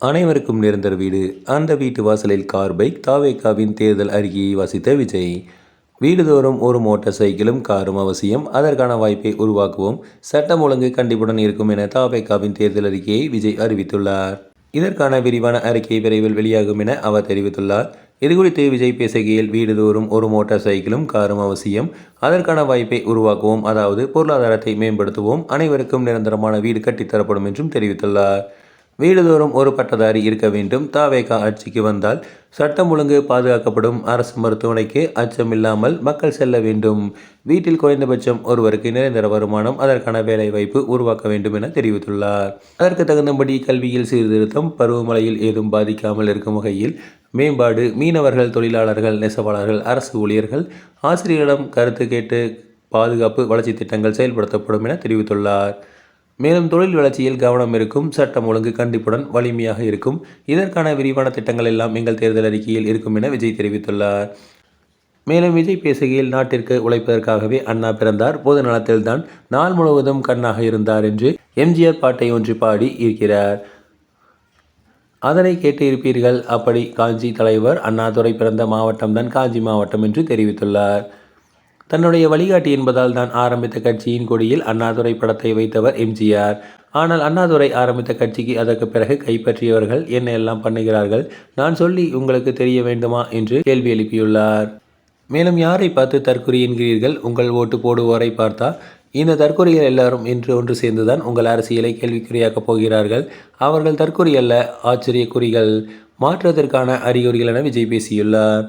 அனைவருக்கும் நிரந்தர வீடு. அந்த வீட்டு வாசலில் கார் பைக் தாவேகாவின் தேர்தல் அறிக்கையை வாசித்த விஜய். வீடுதோறும் ஒரு மோட்டார் சைக்கிளும் காரும் அவசியம். அதற்கான வாய்ப்பை உருவாக்குவோம். சட்டம் ஒழுங்கு கண்டிப்புடன் இருக்கும் என தாவேகாவின் தேர்தல் அறிக்கையை விஜய் அறிவித்துள்ளார். இதற்கான விரிவான அறிக்கை விரைவில் வெளியாகும் என அவர் தெரிவித்துள்ளார். இதுகுறித்து விஜய் பேசுகையில் வீடுதோறும் ஒரு மோட்டார் சைக்கிளும் காரும் அவசியம். அதற்கான வாய்ப்பை உருவாக்குவோம். அதாவது பொருளாதாரத்தை மேம்படுத்துவோம். அனைவருக்கும் நிரந்தரமான வீடு கட்டித்தரப்படும் என்றும் தெரிவித்துள்ளார். வீடுதோறும் ஒரு பட்டதாரி இருக்க வேண்டும். தாவேகா ஆட்சிக்கு வந்தால் சட்டம் ஒழுங்கு பாதுகாக்கப்படும். அரசு மருத்துவமனைக்கு அச்சமில்லாமல் மக்கள் செல்ல வேண்டும். வீட்டில் குறைந்தபட்சம் ஒருவருக்கு நிரந்தர வருமானம் அதற்கான வேலைவாய்ப்பு உருவாக்க வேண்டும் என தெரிவித்துள்ளார். அதற்கு தகுந்தபடி கல்வியில் சீர்திருத்தம் பருவமழையில் ஏதும் பாதிக்காமல் இருக்கும் வகையில் மேம்பாடு மீனவர்கள் தொழிலாளர்கள் நெசவாளர்கள் அரசு ஊழியர்கள் ஆசிரியரிடம் கருத்து கேட்டு பாதுகாப்பு வளர்ச்சி திட்டங்கள் செயல்படுத்தப்படும் என தெரிவித்துள்ளார். மேலும் தொழில் வளர்ச்சியில் கவனம் இருக்கும் சட்டம் ஒழுங்கு கண்டிப்புடன் வலிமையாக இருக்கும். இதற்கான விரிவான திட்டங்கள் எல்லாம் எங்கள் தேர்தல் அறிக்கையில் இருக்கும் என விஜய் தெரிவித்துள்ளார். மேலும் விஜய் பேசுகையில் நாட்டிற்கு உழைப்பதற்காகவே அண்ணா பிறந்தார். பொது நலத்தில்தான் நாள் முழுவதும் கண்ணாக இருந்தார் என்று எம்ஜிஆர் பாட்டை ஒன்று பாடி இருக்கிறார். அதனை கேட்டு இருப்பீர்கள் அப்படி காஞ்சி தலைவர் அண்ணாதுரை பிறந்த மாவட்டம்தான் காஞ்சி மாவட்டம் என்று தெரிவித்துள்ளார். தன்னுடைய வழிகாட்டி என்பதால் தான் ஆரம்பித்த கட்சியின் கொடியில் அண்ணாதுரை படத்தை வைத்தவர் எம்ஜிஆர். ஆனால் அண்ணாதுரை ஆரம்பித்த கட்சிக்கு அதற்கு பிறகு கைப்பற்றியவர்கள் என்ன எல்லாம் பண்ணுகிறார்கள். நான் சொல்லி உங்களுக்கு தெரிய வேண்டுமா என்று கேள்வி எழுப்பியுள்ளார். மேலும் யாரை பார்த்து தற்கொலை என்கிறீர்கள்? உங்கள் ஓட்டு போடுவோரை பார்த்தா? இந்த தற்கொலைகள் எல்லாரும் இன்று ஒன்று சேர்ந்துதான் உங்கள் அரசியலை கேள்விக்குறியாக்கப் போகிறார்கள். அவர்கள் தற்கொலை அல்ல ஆச்சரியக்குறிகள். மாற்றத்திற்கான அறிகுறிகள் என விஜய் பேசியுள்ளார்.